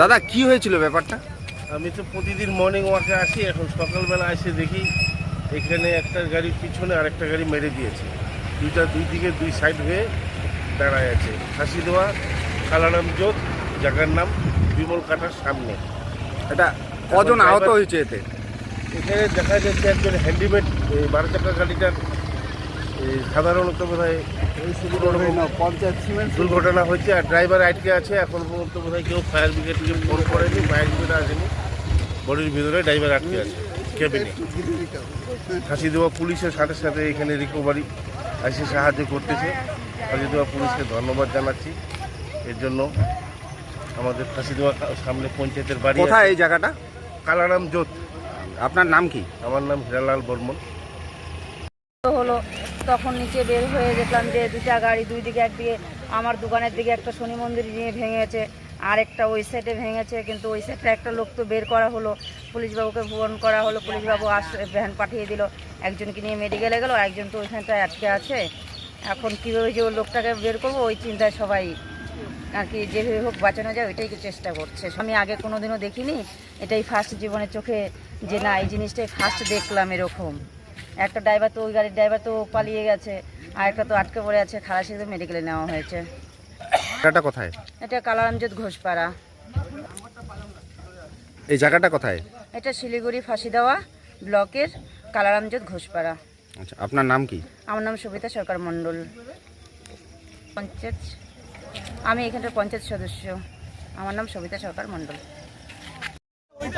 দাদা কি হয়েছিল ব্যাপারটা? আমি তো প্রতিদিন মর্নিং ওয়াকে আসি এখন সকালবেলা এসে দেখি এখানে একটা গাড়ির পিছনে আরেকটা গাড়ি মেরে দিয়েছে। দুইটা দুই দিকে দুই সাইড হয়ে দাঁড়ায় আছে। ফাঁসি দেওয়া কালারাম জোত জায়গার নাম বিমল কাটার সামনে। এটা কজন আহত হয়েছে এতে? এখানে দেখা যাচ্ছে একজন হ্যান্ডিমেড এই বারো চাকা গাড়িটার এই সাধারণত বোধ হয় দুর্ঘটনা। হয়েছে আর ড্রাইভার আটকে আছে এখন পর্যন্ত বোধ হয় কেউ ফায়ার ব্রিগেডকে ফোন করেনি ফায়ার ব্রিগেড আসেনি। বডির ভিতরে ড্রাইভার আটকে আছে কেবিনে। ফাঁসি দেওয়া পুলিশের সাথে সাথে এখানে রিকভারি এসে সাহায্য করতেছে। ফাঁসি দেওয়া পুলিশকে ধন্যবাদ জানাচ্ছি। এর জন্য আমাদের ফাঁসি দেওয়া সামনে পঞ্চায়েতের বাড়ি কোথায় এই জায়গাটা? কালারাম জোত। আপনার নাম কি? আমার নাম হিরালাল বর্মন। হলো, তখন নিচে বের হয়ে দেখলাম যে দুটা গাড়ি দুই দিকে একদিকে আমার দোকানের দিকে একটা শনি মন্দির নিয়ে ভেঙেছে, আর একটা ওই সাইডে ভেঙেছে, কিন্তু ওই সাইডটা একটা লোক তো বের করা হলো। পুলিশবাবুকে ফোন করা হলো, পুলিশবাবু আস ভ্যান পাঠিয়ে দিল, একজনকে নিয়ে মেডিকেলে গেলো, একজন তো ওইখানটায় আটকে আছে। এখন কীভাবে যে ওই লোকটাকে বের করব, ওই চিন্তায় সবাই আর কি যেভাবে হোক বাঁচানো যায়, ওইটাই চেষ্টা করছে। আমি আগে কোনোদিনও দেখিনি, এটাই ফার্স্ট জীবনের চোখে যে না, এই জিনিসটাই ফার্স্ট দেখলাম এরকম। একটা ড্রাইভার তো ওই গাড়ির ড্রাইভার তো পালিয়ে গেছে আর একটা তো আটকে পড়ে আছে খালাসি তো মেডিকেলে নেওয়া হয়েছে। জায়গাটা কোথায়? এটা কালারামজোত ঘোষপাড়া। এই জায়গাটা কোথায়? এটা শিলিগুড়ি ফাঁসি দেওয়া ব্লকের কালারামজোত ঘোষপাড়া। আচ্ছা আপনার নাম কি? আমার নাম সবিতা সরকার মণ্ডল। পঞ্চায়েত আমি এখানটার পঞ্চায়েত সদস্য। আমার নাম সবিতা সরকার মণ্ডল।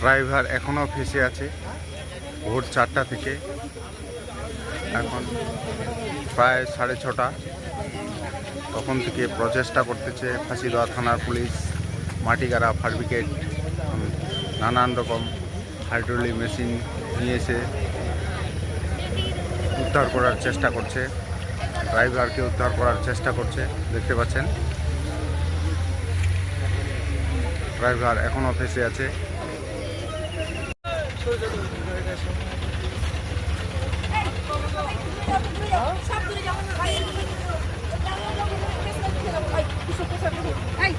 ড্রাইভার এখনও ফেসে আছে, ভোর চারটা থেকে। এখন প্রায় সাড়ে ছটা। তখন থেকে প্রচেষ্টা করতেছে ফাঁসিদোয়া থানার পুলিশ, মাটিগাড়া ব্রিগেড, নানান রকম হাইড্রোলিক মেশিন নিয়ে এসে উদ্ধার করার চেষ্টা করছে। ড্রাইভারকে উদ্ধার করার চেষ্টা করছে, দেখতে পাচ্ছেন। ড্রাইভার এখনও ফেসে আছে। এই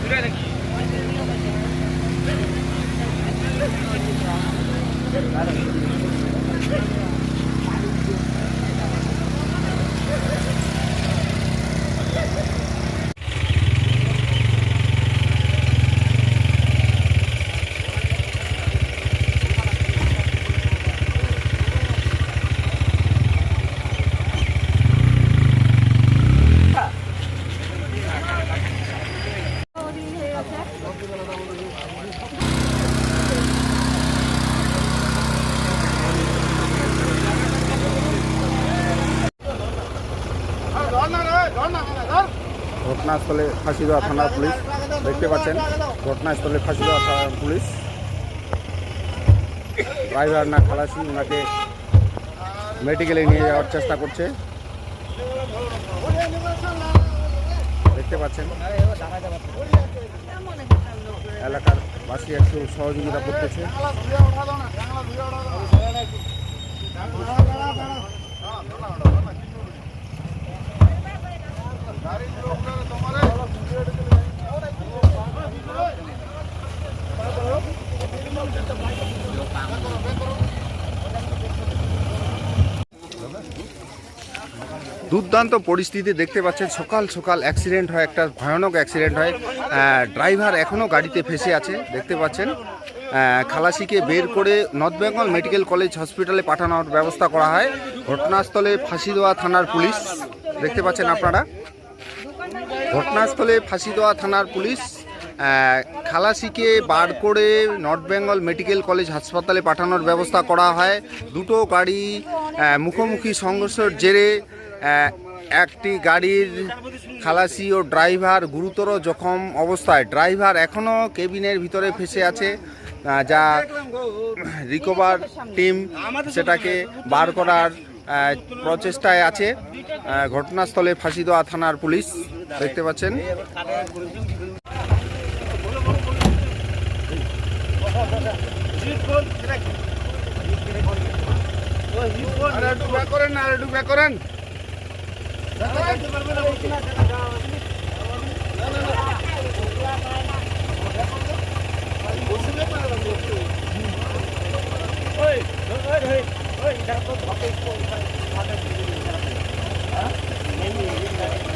দূরে নাকি? ঘটনাস্থলে ফাঁসিদোয়া থানার পুলিশ। দেখতে পাচ্ছেন, ঘটনাস্থলে ফাঁসিদোয়া থানার পুলিশ। ড্রাইভার না খালাসি, ওনাকে মেডিকেলে নিয়ে যাওয়ার চেষ্টা করছে। দেখতে পাচ্ছেন, এলাকার বাসী একটু সহযোগিতা করতেছে। দুর্দান্ত পরিস্থিতি দেখতে পাচ্ছেন। সকাল সকাল অ্যাক্সিডেন্ট হয়, একটা ভয়ানক অ্যাক্সিডেন্ট হয়। ড্রাইভার এখনও গাড়িতে ফেসে আছে, দেখতে পাচ্ছেন। খালাসিকে বের করে নর্থ বেঙ্গল মেডিকেল কলেজ হসপিটালে পাঠানোর ব্যবস্থা করা হয়। ঘটনাস্থলে ফাঁসি দেওয়া থানার পুলিশ, দেখতে পাচ্ছেন আপনারা। ঘটনাস্থলে ফাঁসি দেওয়া থানার পুলিশ খালাসিকে বার করে নর্থ বেঙ্গল মেডিকেল কলেজ হাসপাতালে পাঠানোর ব্যবস্থা করা হয়। দুটো গাড়ি মুখোমুখি সংঘর্ষের জেরে একটি গাড়ির খালাসি ও ড্রাইভার গুরুতর জখম অবস্থায়। ড্রাইভার এখনও কেবিনের ভিতরে ফেসে আছে যা রিকভার টিম সেটাকে বার করার প্রচেষ্টায় আছে। ঘটনাস্থলে ফাঁসি দেওয়া থানার পুলিশ। দেখতে পাচ্ছেন? করেন একটু করেন। হ্যাঁ?